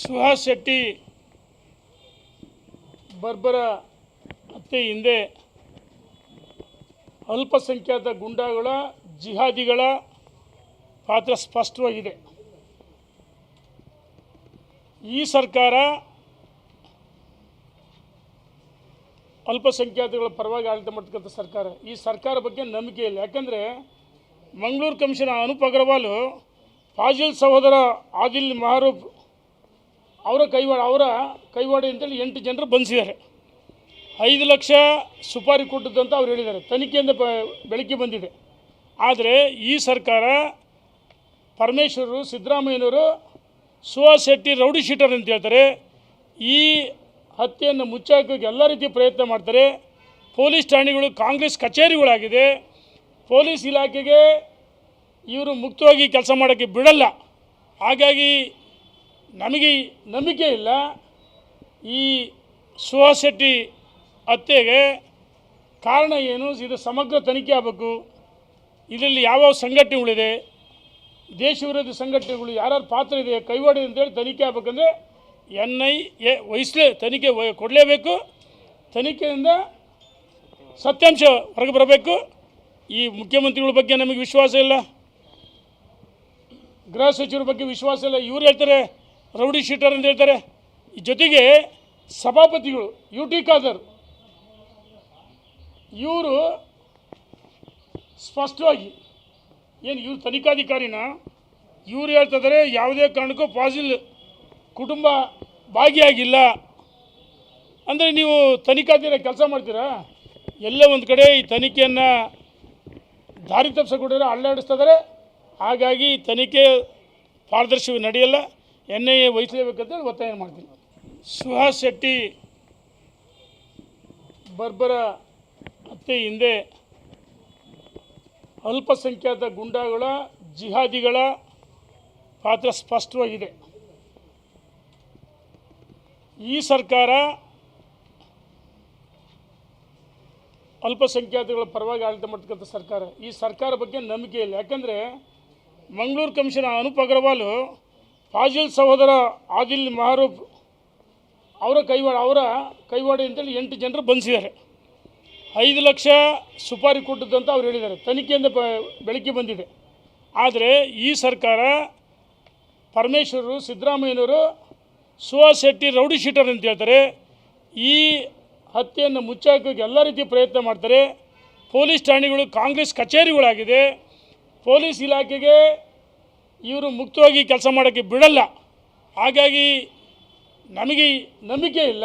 ಸುಹಾಸ್ ಶೆಟ್ಟಿ ಬರ್ಬರ ಹತ್ಯೆ ಹಿಂದೆ ಅಲ್ಪಸಂಖ್ಯಾತ ಗುಂಡಾಗಳ, ಜಿಹಾದಿಗಳ ಪಾತ್ರ ಸ್ಪಷ್ಟವಾಗಿದೆ. ಈ ಸರ್ಕಾರ ಅಲ್ಪಸಂಖ್ಯಾತಗಳ ಪರವಾಗಿ ಆಡಳಿತ ಮಾಡ್ತಕ್ಕಂಥ ಸರ್ಕಾರ. ಈ ಸರ್ಕಾರ ಬಗ್ಗೆ ನಂಬಿಕೆ ಇಲ್ಲ. ಯಾಕಂದರೆ ಮಂಗಳೂರು ಕಮಿಷನ್ ಅನೂಪ್ ಅಗರ್ವಾಲ್, ಫಾಜಿಲ್ ಸಹೋದರ ಆದಿಲ್ ಮಹಾರೂಫ್ ಅವರ ಕೈವಾಡ ಅವರ ಕೈವಾಡ ಅಂತೇಳಿ ಎಂಟು ಜನರು ಬಂಧಿಸಿದ್ದಾರೆ. ಐದು ಲಕ್ಷ ಸುಪಾರಿ ಕೊಟ್ಟದ್ದು ಅಂತ ಅವ್ರು ಹೇಳಿದ್ದಾರೆ. ತನಿಖೆಯಿಂದ ಬ ಬಂದಿದೆ. ಆದರೆ ಈ ಸರ್ಕಾರ ಪರಮೇಶ್ವರರು ಸಿದ್ದರಾಮಯ್ಯನವರು ಸುಹಾಸ್ ಶೆಟ್ಟಿ ರೌಡಿ ಶೀಟರ್ ಅಂತ ಹೇಳ್ತಾರೆ. ಈ ಹತ್ಯೆಯನ್ನು ಮುಚ್ಚಾಕೋಕ್ಕೆ ಎಲ್ಲ ರೀತಿಯ ಪ್ರಯತ್ನ ಮಾಡ್ತಾರೆ. ಪೊಲೀಸ್ ಠಾಣೆಗಳು, ಕಾಂಗ್ರೆಸ್ ಕಚೇರಿಗಳಾಗಿದೆ. ಪೊಲೀಸ್ ಇಲಾಖೆಗೆ ಇವರು ಮುಕ್ತವಾಗಿ ಕೆಲಸ ಮಾಡೋಕ್ಕೆ ಬಿಡಲ್ಲ. ಹಾಗಾಗಿ ನಮಗೆ ನಂಬಿಕೆ ಇಲ್ಲ. ಈ ಸುಹಾಸ್ ಶೆಟ್ಟಿ ಹತ್ಯೆಗೆ ಕಾರಣ ಏನು? ಇದು ಸಮಗ್ರ ತನಿಖೆ ಆಗಬೇಕು. ಇದರಲ್ಲಿ ಯಾವ್ಯಾವ ಸಂಘಟನೆಗಳಿದೆ? ದೇಶ ವಿರೋಧಿ ಸಂಘಟನೆಗಳು ಯಾರ್ಯಾರು ಪಾತ್ರ ಇದೆ? ಕೈವಾಡಿ ಅಂತೇಳಿ ತನಿಖೆ ಆಗ್ಬೇಕಂದ್ರೆ ಎನ್ ಐ ಎ ವಹಿಸಲೇ ತನಿಖೆ ಕೊಡಲೇಬೇಕು. ತನಿಖೆಯಿಂದ ಸತ್ಯಾಂಶ ಹೊರಗೆ ಬರಬೇಕು. ಈ ಮುಖ್ಯಮಂತ್ರಿಗಳ ಬಗ್ಗೆ ನಮಗೆ ವಿಶ್ವಾಸ ಇಲ್ಲ. ಗೃಹ ಸಚಿವರ ಬಗ್ಗೆ ವಿಶ್ವಾಸ ಇಲ್ಲ. ಇವ್ರು ಹೇಳ್ತಾರೆ ರೌಡಿ ಶೀಟರ್ ಅಂತ ಹೇಳ್ತಾರೆ. ಜೊತೆಗೆ ಸಭಾಪತಿಗಳು, ಯು ಟಿ ಖಾದರ್, ಇವರು ಸ್ಪಷ್ಟವಾಗಿ ಏನು ಇವ್ರು ತನಿಖಾಧಿಕಾರಿನ? ಇವ್ರು ಹೇಳ್ತಿದ್ದಾರೆ ಯಾವುದೇ ಕಾರಣಕ್ಕೂ ಫಾಸಿಲ್ ಕುಟುಂಬ ಭಾಗಿಯಾಗಿಲ್ಲ. ಅಂದರೆ ನೀವು ತನಿಖಾಧಿಕಾರಿ ಕೆಲಸ ಮಾಡ್ತೀರಾ? ಎಲ್ಲ ಒಂದು ಕಡೆ ಈ ತನಿಖೆಯನ್ನು ದಾರಿ ತಪ್ಪಿಸಿಕೊಟ್ಟಿದ್ರೆ ಅಲ್ಲಾಡಿಸ್ತಿದ್ದಾರೆ ಹಾಗಾಗಿ ತನಿಖೆ ಪಾರದರ್ಶಿ ನಡೆಯಲ್ಲ. ಎನ್ ಐ ಎ ವಹಿಸಲೇಬೇಕಂತೇಳಿ ಒತ್ತಾಯ ಮಾಡ್ತೀನಿ. ಸುಹಾಸ್ ಶೆಟ್ಟಿ, ಬರ್ಬರ ಅತ್ತೆ ಹಿಂದೆ ಅಲ್ಪಸಂಖ್ಯಾತ ಗುಂಡಾಗಳ, ಜಿಹಾದಿಗಳ ಪಾತ್ರ ಸ್ಪಷ್ಟವಾಗಿದೆ. ಈ ಸರ್ಕಾರ ಅಲ್ಪಸಂಖ್ಯಾತಗಳ ಪರವಾಗಿ ಆಡಳಿತ ಮಾಡ್ತಕ್ಕಂಥ ಸರ್ಕಾರ. ಈ ಸರ್ಕಾರ ಬಗ್ಗೆ ನಂಬಿಕೆ ಇಲ್ಲ. ಯಾಕಂದರೆ ಮಂಗಳೂರು ಕಮಿಷನ್ ಅನೂಪ್ ಅಗರ್ವಾಲ್ ಫಾಜಿಲ್ ಸಹೋದರ ಆದಿಲ್ ಮಹಾರೂಫ್ ಅವರ ಕೈವಾಡ ಅವರ ಕೈವಾಡ ಅಂತೇಳಿ ಎಂಟು ಜನರು ಬಂಧಿಸಿದ್ದಾರೆ. ಐದು ಲಕ್ಷ ಸುಪಾರಿ ಕೊಟ್ಟದ್ದಂತ ಅವ್ರು ಹೇಳಿದ್ದಾರೆ. ತನಿಖೆಯಿಂದ ಬೆಳಕಿಗೆ ಬಂದಿದೆ. ಆದರೆ ಈ ಸರ್ಕಾರ ಪರಮೇಶ್ವರರು, ಸಿದ್ದರಾಮಯ್ಯನವರು ಸುಹಾಸ್ ಶೆಟ್ಟಿ ರೌಡಿ ಶೀಟರ್ ಅಂತ ಹೇಳ್ತಾರೆ. ಈ ಹತ್ಯೆಯನ್ನು ಮುಚ್ಚಾಕೋಕ್ಕೆ ಎಲ್ಲ ರೀತಿ ಪ್ರಯತ್ನ ಮಾಡ್ತಾರೆ. ಪೊಲೀಸ್ ಠಾಣೆಗಳು, ಕಾಂಗ್ರೆಸ್ ಕಚೇರಿಗಳಾಗಿದೆ. ಪೊಲೀಸ್ ಇಲಾಖೆಗೆ ಇವರು ಮುಕ್ತವಾಗಿ ಕೆಲಸ ಮಾಡೋಕ್ಕೆ ಬಿಡಲ್ಲ. ಹಾಗಾಗಿ ನಮಗೆ ನಂಬಿಕೆ ಇಲ್ಲ.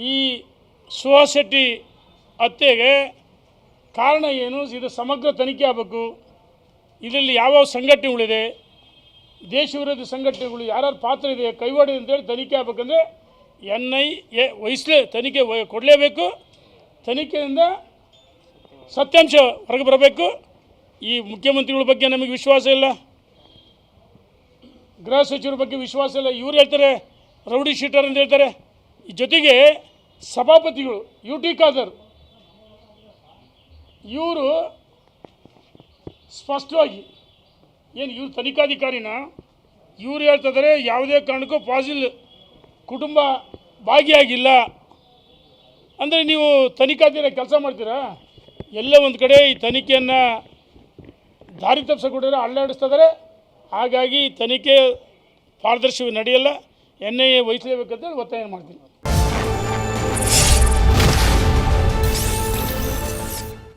ಈ ಸುಹಾಸ್ ಶೆಟ್ಟಿ ಹತ್ಯೆಗೆ ಕಾರಣ ಏನು? ಇದು ಸಮಗ್ರ ತನಿಖೆ ಆಗಬೇಕು. ಇದರಲ್ಲಿ ಯಾವ್ಯಾವ ಸಂಘಟನೆಗಳಿದೆ? ದೇಶ ವಿರೋಧಿ ಸಂಘಟನೆಗಳು ಯಾರ್ಯಾರು ಪಾತ್ರ ಇದೆ? ಕೈವಾಡಿ ಅಂತೇಳಿ ತನಿಖೆ ಆಗಬೇಕಂದ್ರೆ ಎನ್ ಐ ಎ ವಹಿಸಲೇ ತನಿಖೆ ಕೊಡಲೇಬೇಕು. ತನಿಖೆಯಿಂದ ಸತ್ಯಾಂಶ ಹೊರಗೆ ಬರಬೇಕು. ಈ ಮುಖ್ಯಮಂತ್ರಿಗಳ ಬಗ್ಗೆ ನಮಗೆ ವಿಶ್ವಾಸ ಇಲ್ಲ. ಗೃಹ ಸಚಿವರ ಬಗ್ಗೆ ವಿಶ್ವಾಸ ಇಲ್ಲ. ಇವ್ರು ಹೇಳ್ತಾರೆ, ರೌಡಿ ಶೀಟರ್ ಅಂತ ಹೇಳ್ತಾರೆ. ಜೊತೆಗೆ ಸಭಾಪತಿಗಳು, ಯು ಟಿ ಖಾದರ್, ಇವರು ಸ್ಪಷ್ಟವಾಗಿ, ಏನು ಇವ್ರ ತನಿಖಾಧಿಕಾರಿನ? ಇವ್ರು ಹೇಳ್ತಿದ್ದಾರೆ ಯಾವುದೇ ಕಾರಣಕ್ಕೂ ಫಾಸಿಲ್ ಕುಟುಂಬ ಭಾಗಿಯಾಗಿಲ್ಲ. ಅಂದರೆ ನೀವು ತನಿಖಾಧಿಕಾರಿ ಕೆಲಸ ಮಾಡ್ತೀರಾ? ಎಲ್ಲ ಒಂದು ಕಡೆ ಈ ತನಿಖೆಯನ್ನು ದಾರಿ ತಪ್ಪಿಸಿಕೊಟ್ಟಿದ್ರೆ ಅಲ್ಲಾಡಿಸ್ತಿದ್ದಾರೆ ಹಾಗಾಗಿ ತನಿಖೆ ಪಾರದರ್ಶಿ ನಡೆಯಲ್ಲ ಎನ್ ಐ ಎ ವಹಿಸಲೇಬೇಕಂತೇಳಿ ಒತ್ತಾಯ ಮಾಡ್ತೀನಿ.